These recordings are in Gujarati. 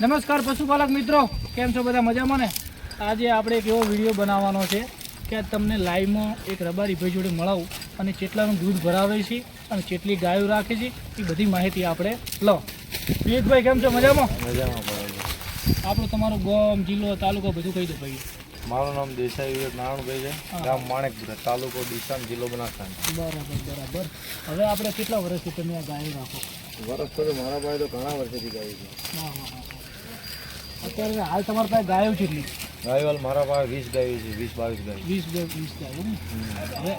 નમસ્કાર પશુપાલક મિત્રો કેમ છો બધા મજામાં ને? આજે આપણે એક એવો વીડિયો બનાવવાનો છે કે તમને લાઈવમાં એક રબારી ભાઈ જોડે મળાવું અને કેટલાનું દૂધ ભરાવે છે અને કેટલી ગાયો રાખે છે એ બધી માહિતી આપણે લો પિયુષભાઈ કેમ છો? મજામાં? મજામાં આપણો તમારું ગામ જિલ્લો તાલુકો બધું કહી દો ભાઈ મારું નામ દેસાઈ વિવેક નારાયણભાઈ છે. ગામ માણેકપુરા તાલુકો દિશાન જિલ્લો બનાસકાંઠા. બરાબર બરાબર. હવે આપણે કેટલા વર્ષથી તમે આ ગાયો રાખો? વર્ષ તો મારા ભાઈ તો ઘણા વર્ષથી ગાય છે. હા હા હા. અત્યારે હાલ તમારા પાસે ગાયો કેટલી? ગાયવાલ મારા પાસે વીસ ગાયો છે વીસ બાવીસ ગાય. વીસ વીસ ગાયો હવે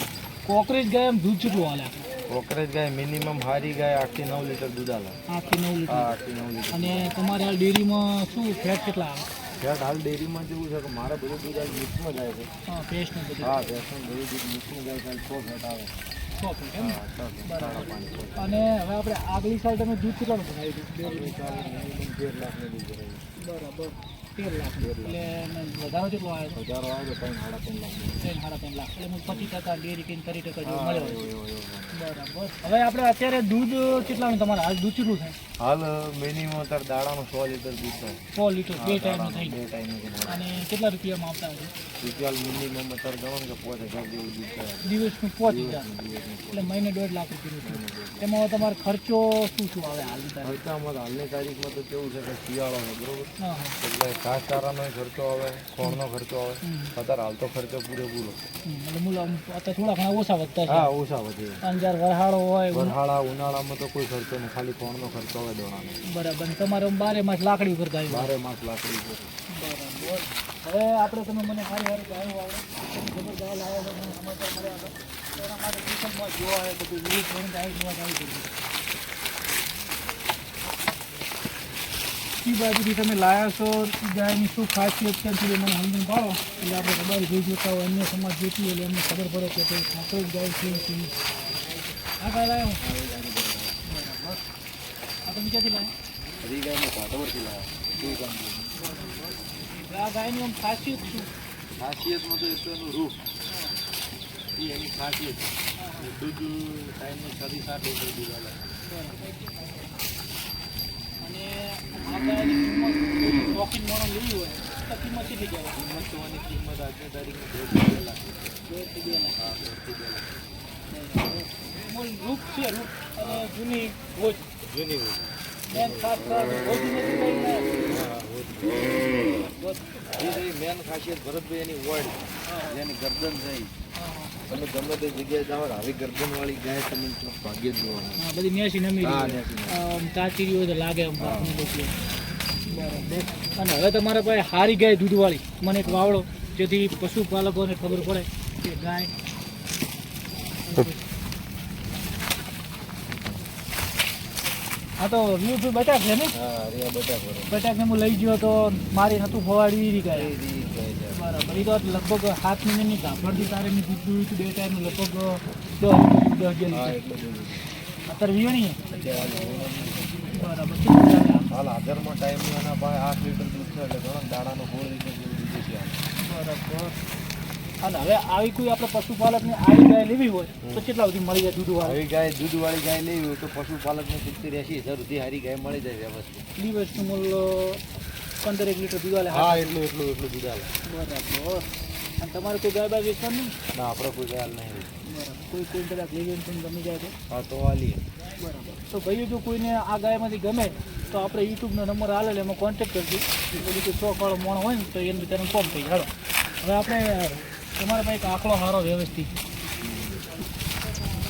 કોકરેજ ગાય એમ દૂધ કેટલું હાલે કોકરેજ ગાય મિનિમમ હારી ગાય આઠથી નવ લીટર દૂધ હાલે. આઠથી નવ લીટર. આઠથી નવ લીટર. અને તમારે હાલ ડેરીમાં શું ફેટ કેટલા આવે? ફેટ હાલ ડેરીમાં જેવું છે કે મારે બધું દૂધ હાલ મિક્સમાં જાય છે. હા ફેટ ને બધું. હા ભેંસનું બધું દૂધ મિક્સમાં જાય છે છ ફેટ આવે. છ છ છ અને હવે આપણે આગલી સાઈડ તમે દૂધ કેટલાનું બનાવી દીધું બે લાખ ને દૂધ બરાબર. તેર લાખ. એટલે વધારો કેટલો આવ્યો છે. હજારો આવે ત્રણ સાડા ત્રણ લાખ. ત્રણ સાડા ત્રણ લાખ. એટલે પચીસ ટકા ડેરી ત્રીસ ટકા જેવું મળ્યો. બરાબર. હવે આપણે અત્યારે દૂધ કેટલાનું તમારે? હાલ દૂધ કેટલું થાય? હાલ મિનિમમ અત્યારે દાડાનું સો લીટર દૂધ થાય. સો લીટર બે ટાઈમનું થઈ બે ટાઈમ અને કેટલા રૂપિયામાં આવતા હોય રૂપિયા મિનિમમ અત્યારે ગણો કે પાંચ હજાર જેવું દૂધ થાય. દિવસનું પહોંચી જાય એટલે મહિને દોઢ લાખ રૂપિયાનું એમાં તમારો ખર્ચો શું શું આવે હાલ તારીખ? ખર્ચામાં તો હાલની તારીખમાં તો કેવું છે કે શિયાળો છે બરોબર? એટલે ઘાસચારાનો ખર્ચો આવે ખોળનો ખર્ચો આવે. અત્યારે હાલતો ખર્ચો પૂરેપૂરો અત્યારે થોડા ઘણા ઓછા વધતા છે. હા ઓછા વધે. અને જ્યારે વરહાળો હોય વરહાળા ઉનાળામાં તો કોઈ ખર્ચો નહીં ખાલી ખોળનો ખર્ચો આવે દોણાનો. બરાબર તમારે બારે માસ લાકડી ઉપર ગાયું બારે માસ લાકડી ઉપર બરાબર. હવે આપણે તમે મને સારી સારી ગાયો આવે ખબર ગાય લાવ્યો સમાચાર મળ્યા હતા એના માટે જોવા આવે તો જોઈને ગાય જોવા ગાય કરી બાજુથી તમે લાયા છો ગાયની શું ખાસિયત છે તે મને સમજણ પાડો. એટલે આપણે ખબર જોઈ જોતા હોય, અન્ય સમાજ જોતી હોય એટલે એમને ખબર પડે કે ભાઈ સાચો ગાય છે નહીં. આ કાંઈ લાવ્યો બરાબર આ તમે ક્યાંથી લાવ્યા આ ગાયની આમ ખાસિયત શું? ખાસિયતમાં તો એનું રૂપ. એની ખાસિયત. દૂધ, ટાઈમનું છથી સાત દીધા આવે અને શોખીન માણસ લેવી હોય તો કિંમત કેટલી કહેવાય? કિંમત કિંમત આજની તારીખમાં દોઢ બે લાખ. દોઢથી બે લાખ. દોઢથી બે લાખ. રૂપ છે રૂપ અને જૂની જૂની હોય મેન ખાસ ભોજની નથી મેન ખાસિયત ભરતભાઈ એની વર્ડ જેની ગરદન છે ઈ. હા, તમે ગમે તે જગ્યાએ જાઓ આવી ગરદન વાળી ગાય તમે ભાગ્ય જ જોવા બધી નેસી નમી હા, રહી. નેસી નમી. આમ તાચીરી હોય તો લાગે. બરાબર. અને હવે તમારા પાસે હારી ગાય દૂધવાળી. મને એક વાવડો જેથી પશુપાલકોને ખબર પડે કે ગાય હા તો વ્યૂ બટાક છે ને બટાક બટાકને હું લઈ ગયો તો મારી નતું ફવાડી ગાય. બરાબર એ તો લગભગ સાત મહિનાની ગાભણથી તારે મેં દીધું હતું બે ટાઈમ લગભગ દસ દસ અગિયાર હા લીટર એટલું બધું અત્યારે હાલ બરાબર? હાલ હાજરમાં ટાઈમ એના પાસે આઠ લીટર દૂધ છે એટલે ઘણો દાડાનો સોળ લીટર જેવું દૂધ છે બરાબર. અને હવે આવી કોઈ આપણે પશુપાલકને આવી ગાય લેવી હોય તો કેટલા સુધી મળી જાય દૂધવાળી? આવી ગાય દૂધવાળી ગાય લેવી હોય તો પશુપાલકને સિત્તેર એસી હજાર સુધી હારી ગાય મળી જાય વ્યવસ્થિત. વસ્તુ મૂલ્ય પંદર એક લીટર દૂધ વાલે હા એટલું એટલું એટલું દૂધ હાલે બરાબર. અને તમારે કોઈ ગાય બાય વેચવાનું નહીં? ના આપણે કોઈ ગાય નહીં બરાબર. કોઈ કોઈ કદાચ લઈ હોય તમને ગમી જાય તો? હા તો હાલીએ બરાબર. તો ભાઈઓ જો કોઈને આ ગાયમાંથી ગમે તો આપણે યુટ્યુબનો નંબર આલે એમાં કોન્ટેક્ટ કરજો. એ બધું કોઈ શોખ વાળો મોણ હોય ને તો એને બધાને ફોન થઈ હાલો. હવે આપણે તમારા પાસે એક આંકડો સારો વ્યવસ્થિત.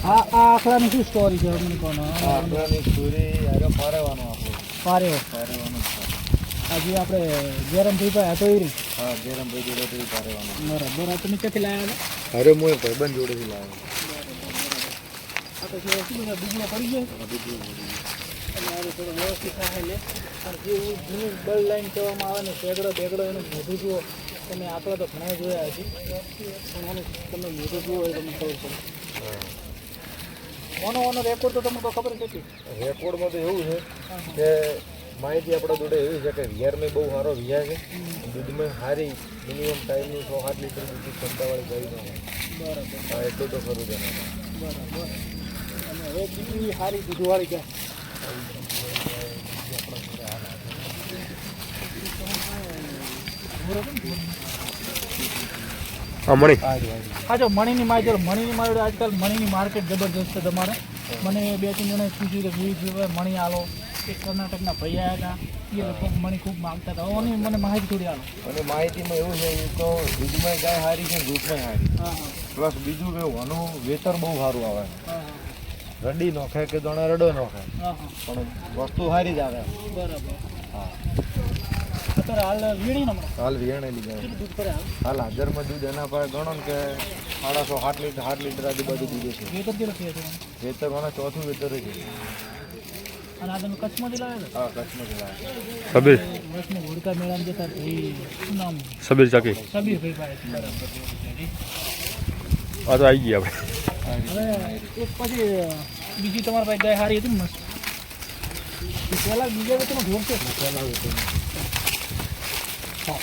આ આ આંકડાની શું સ્ટોરી છે? મને કહો આંકડાની સ્ટોરી આગળ પારેવાનો આપણો પારેવો. પારેવાનો. છે. આજે આપણે ગરમ ભાઈ હતો એ હા જેરમભાઈ જોડે તો પારેવાનો બરાબર. તમે ક્યાંથી લાવ્યા હતા? અરે હું ભાઈબંધ જોડેથી લાવ્યો તમે આંકડા તો ઘણા જોયા છે પણ તમે મોઢું જુઓ એ તમને ખબર પડે. ઓનો ઓનો રેકોર્ડ તો તમને તો ખબર હતી. રેકોર્ડમાં તો એવું છે કે માહિતી આપણા જોડે એવી છે કે વિહારમાં બહુ સારો વિહાર છે. દૂધમાં સારી મિનિમમ ટાઈમનું સો આઠ લીટર દૂધની ક્ષમતાવાળી ગાય ન હોય. બરાબર. હા એટલું તો ખરું છે બરાબર. અને હવે કેટલી સારી દૂધવાળી ગાય? બરોબર હા મણી. હા જો મણીની માહિતી મણીની માહિતી આજકાલ મણીની માર્કેટ જબરજસ્ત છે તમારે. મને બે ત્રણ જણા પૂછ્યું કે વિવિધ મણી આલો. એક કર્ણાટકના ભાઈ આવ્યા હતા એ લોકો મને ખૂબ માગતા હતા. અને મને માહિતી થોડી આવે અને માહિતીમાં એવું છે તો દૂધમાં ગાય હારી છે દૂધમાં હારી. પ્લસ બીજું કે આનું વેતર બહુ સારું આવે. હા રડી નોખે કે દોણા રડો નોખે પણ વસ્તુ સારી જ આવે. બરાબર. હા. અત્યારે હાલ વીણી હાલ કરે હાલ? હાજરમાં દૂધ એના પાસે ગણો ને કે સાડાસો સાત લીટર સાત લીટર આજુબાજુ દૂધ છે. વેતર વેતર મને ચોથું વેતર છે અને આ તમે કચ્છમાંથી લાવ્યા હા કચ્છમાંથી સબીર. વર્ષમાં હોડકા મેળામાં જતા ભાઈ શું નામ? સબીર ચાકી. સબીર ભાઈ પાસે આ તો આવી ગયા આપણે હવે એક પછી બીજી તમારી પાસે ગાય હારી હતી ને મસ્ત? એ પહેલા બીજા ઢોર છે? હા.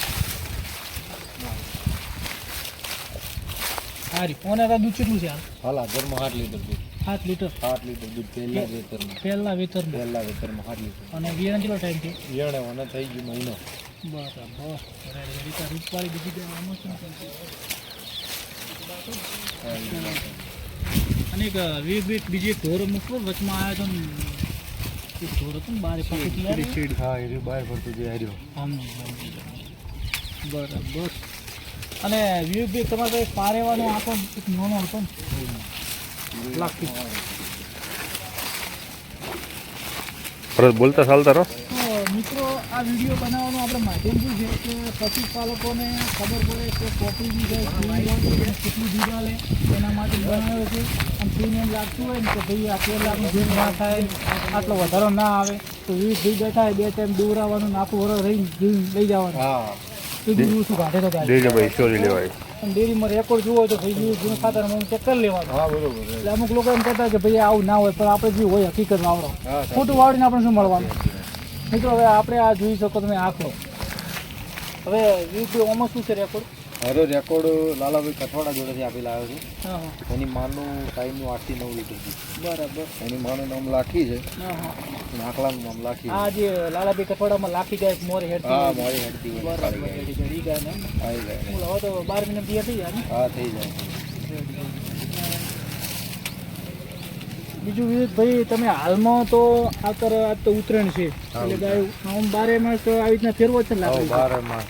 હારી. ફોન હતા દૂધ કેટલું છે હાલ હાલ હાજરમાં હાર લીટર દૂધ સાત લીટર. સાત લીટર દૂધ પહેલા વેતરમાં. પહેલા વેતરમાં. પહેલા વેતરમાં સાત લીટર. અને વિયાણ કેટલો ટાઈમ થયો વિયાણે મને થઈ ગયું મહિનો. બરાબર. રીતે બીજી ગાય? અને એક વીક વીક બીજી એક ઢોર મૂકવો વચમાં આવ્યો હતો ને ઢોર હતું ને બારે પાસેથી. હા એ બહાર ફરતું જે હાર્યો બરાબર. અને વીક વીક તમારે પારેવાનો આપણો એક નાનો હતો ને. લાગતી પરત બોલતા ચાલતા રહો તો મિત્રો આ વીડિયો બનાવવાનું આપણે માધ્યમ શું છે કે પશુપાલકોને ખબર પડે કે ગાય કેવી કેટલી દૂધ લે એના માટે બનાવ્યો છે અને કોઈને એમ લાગતું હોય ને કે ભાઈ આ તેર જીવ ના થાય આટલો વધારો ના આવે તો વિવિધ દૂધ બેઠા બે ટાઈમ દોરાવાનું આવવાનું નાખું વરસ રહીને દૂધ લઈ જવાનું હા તો દૂધ કાઢે તો ભાઈ લેવાય અને ડેરીમાં રેકોર્ડ જોવો તો ભાઈ દૂધ જૂનું ખાતર ચેક કરી લેવાનું. હા બરોબર એટલે અમુક લોકો એમ કહેતા કે ભાઈ આવું ના હોય પણ આપણે જે હોય હકીકત વાવડો ખોટું વાવડીને આપણે શું મળવાનું? મિત્રો હવે આપણે આ જોઈ શકો તમે આખો હવે યુટ્યુબ ઓમાં શું છે રેકોર્ડ મારો રેકોર્ડ લાલાભાઈ કઠવાડા જોડેથી આપી લાવ્યો છું. એની માનું ટાઈમનું આઠથી નવ લીટર છે. બરાબર. એની માનું નામ લાખી છે. હા નામ લાખી આ જે લાલાભાઈ કઠવાડામાં લાખી ગાય મોરે હેડ હા મારી હેડતી બરાબર ગાય. ગાય ને આવી જાય. હવે તો બાર મહિના તૈયાર થઈ જાય હા થઈ જાય બીજું વિવેક ભાઈ તમે હાલમાં તો આતર આજ તો ઉત્તરાયણ છે. એટલે ગાય આમ બારે માસ આવી રીતના ફેરવો છે હા માસ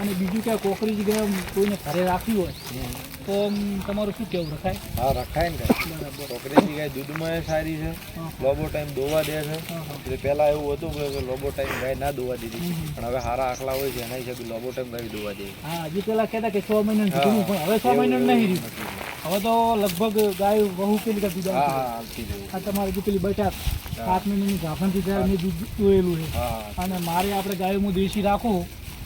અને બીજું ક્યાં કોકરી જગ્યાએ કોઈને ઘરે રાખવી હોય તો તમારું શું કેવું રખાય? હા રખાય ને. બરાબર. છોકરીની ગાય દૂધમાં સારી છે લોબો ટાઈમ દોવા દે છે. એટલે પહેલાં એવું હતું કે લોબો ટાઈમ ગાય ના દોવા દીધી પણ હવે હારા આખલા હોય છે એના હિસાબે લોબો ટાઈમ ગાય દોવા દે હા હજી પહેલાં કહેતા કે છ મહિના. પણ હવે છ મહિના નહીં રહ્યું. હવે તો લગભગ ગાય બહુ પેલી કે દૂધ હા આપે. હા આવતી જવું આ તમારે જે પેલી બચાત સાત મહિનાની ગાફણથી જ્યારે મેં દૂધ દોયેલું છે. અને મારે આપણે ગાય હું દેશી રાખું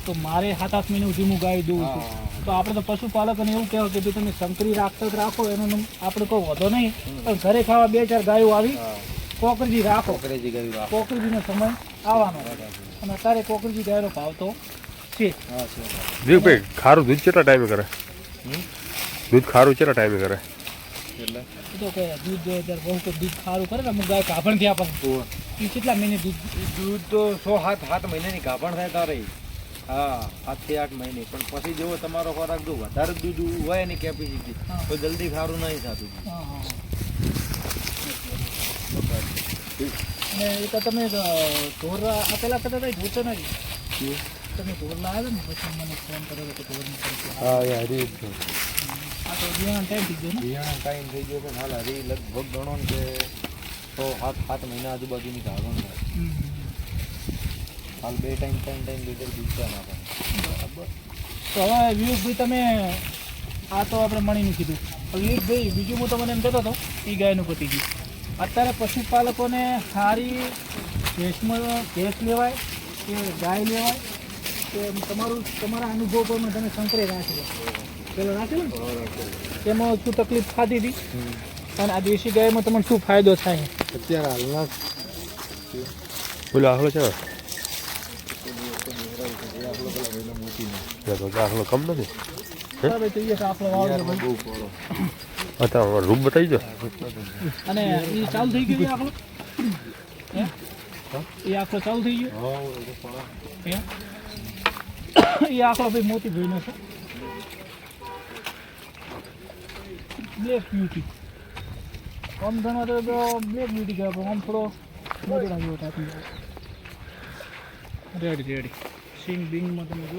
તો મારે સાત આઠ મહિને સુધી હું ગાય દઉં છું. તો આપણે તો પશુપાલકોને એવું કહેવાય કે ભાઈ તમે સંકરી રાખતા જ રાખો એનો આપણે કોઈ વધો નહીં. પણ ઘરે ખાવા બે ચાર ગાયો આવી કોકરજી રાખો. કોકરજી ગાયું રાખ. કોકરજીનો સમય આવવાનો અને અત્યારે કોકરજી ગાયનો ભાવ તો છે. હા છે. દીપ ભાઈ ખારું દૂધ કેટલા ટાઈમે કરે? દૂધ ખારું કેટલા ટાઈમે કરે? એટલે? તો કે દૂધ જ્યારે બહુ તો દૂધ ખારું કરે ને અમુક ગાય કાપણ થયા એ કેટલા મહિને દૂધ દૂધ તો સો સાત સાત મહિનાની ગાભણ થાય તારે. હા આઠથી આઠ મહિને. પણ પછી જેવો તમારો ખોરાક જો વધારે દૂધ હોય એની કેપેસિટી તો જલ્દી ખારું નહીં થતું. અને એ તો તમે ઢોર પેલા કદાચ કઈ જોતો નથી તમે ઢોર લાવ્યા ને પછી મને ફોન કર્યો કે ઢોર હા યાર હરી આ તો બિયારણ ટાઈમ થઈ ગયો ને? બિયારણ ટાઈમ થઈ ગયો પણ હાલ હરી લગભગ ગણો ને કે સો સાત સાત મહિના આજુબાજુની ગાભણ થાય. હાલ બે ટાઈમ ત્રણ ટાઈમ લીટર દૂધ છે ના બરાબર. તો હવે વિવેકભાઈ તમે આ તો આપણે મણીનું કીધું. વિવેકભાઈ બીજું હું તમને એમ કહેતો હતો એ ગાયનું પતી ગયું અત્યારે પશુપાલકોને સારી ભેંસમાં ભેંસ લેવાય કે ગાય લેવાય કે તમારું તમારા અનુભવ પર તમે સંકરે રાખેલો પેલો રાખેલો ને? તેમાં શું તકલીફ ખાધી હતી? અને આ દેશી ગાયમાં તમને શું ફાયદો થાય? અત્યારે હાલના બોલો આગળ છે ને મોટી તો દાખલો કમ નથી? અત્યારે રૂપ બતાવી દો. અને એ ચાલુ થઈ ગયું આખલો એ આખલો ચાલુ થઈ ગયો? એ આખલો ભાઈ મોતી ભાઈનો છે. બ્લેક બ્યુટી આમ ઘણા તો બ્લેક બ્યુટી કહેવાય પણ આમ થોડો જેવો ટાઈપનો રેડી રેડી સિંગ બિંગમાં તમે જો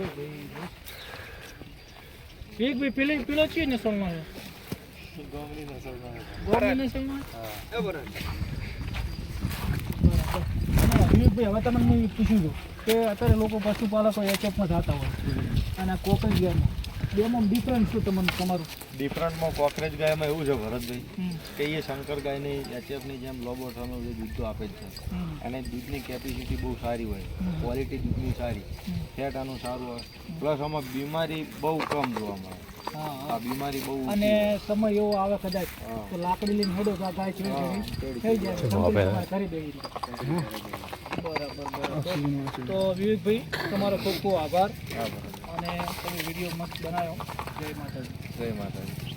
એક ભાઈ પેલી પેલો છે ને સલમાન ગોમની નસલમાં હવે તમને હું છું કે અત્યારે લોકો પશુપાલકો એચએફમાં થતા હોય અને કોકલ ગેરમાં બેમાં ડિફરન્સ શું તમને તમારું. ડિફરન્ટમાં કોકરેજ ગાયમાં એવું છે ભરતભાઈ કે એ શંકર ગાયની એચએફની જેમ લોબોટરનું જે દૂધ તો આપે છે. અને દૂધની કેપેસિટી બહુ સારી હોય ક્વોલિટી દૂધની સારી ફેટાનું ફેટ આનું સારું હોય. પ્લસ આમાં બીમારી બહુ કમ જોવા મળે. હા આ બીમારી બહુ અને સમય એવો આવે કદાચ તો લાકડી લઈને હેડો તો આ ગાય છે હા, થઈ જાય. કરી દેવી બરાબર બરાબર. તો વિવેકભાઈ તમારો ખૂબ ખૂબ આભાર. અને તમે વીડિયો મસ્ત બનાવ્યો. જય માતાજી. જય માતાજી.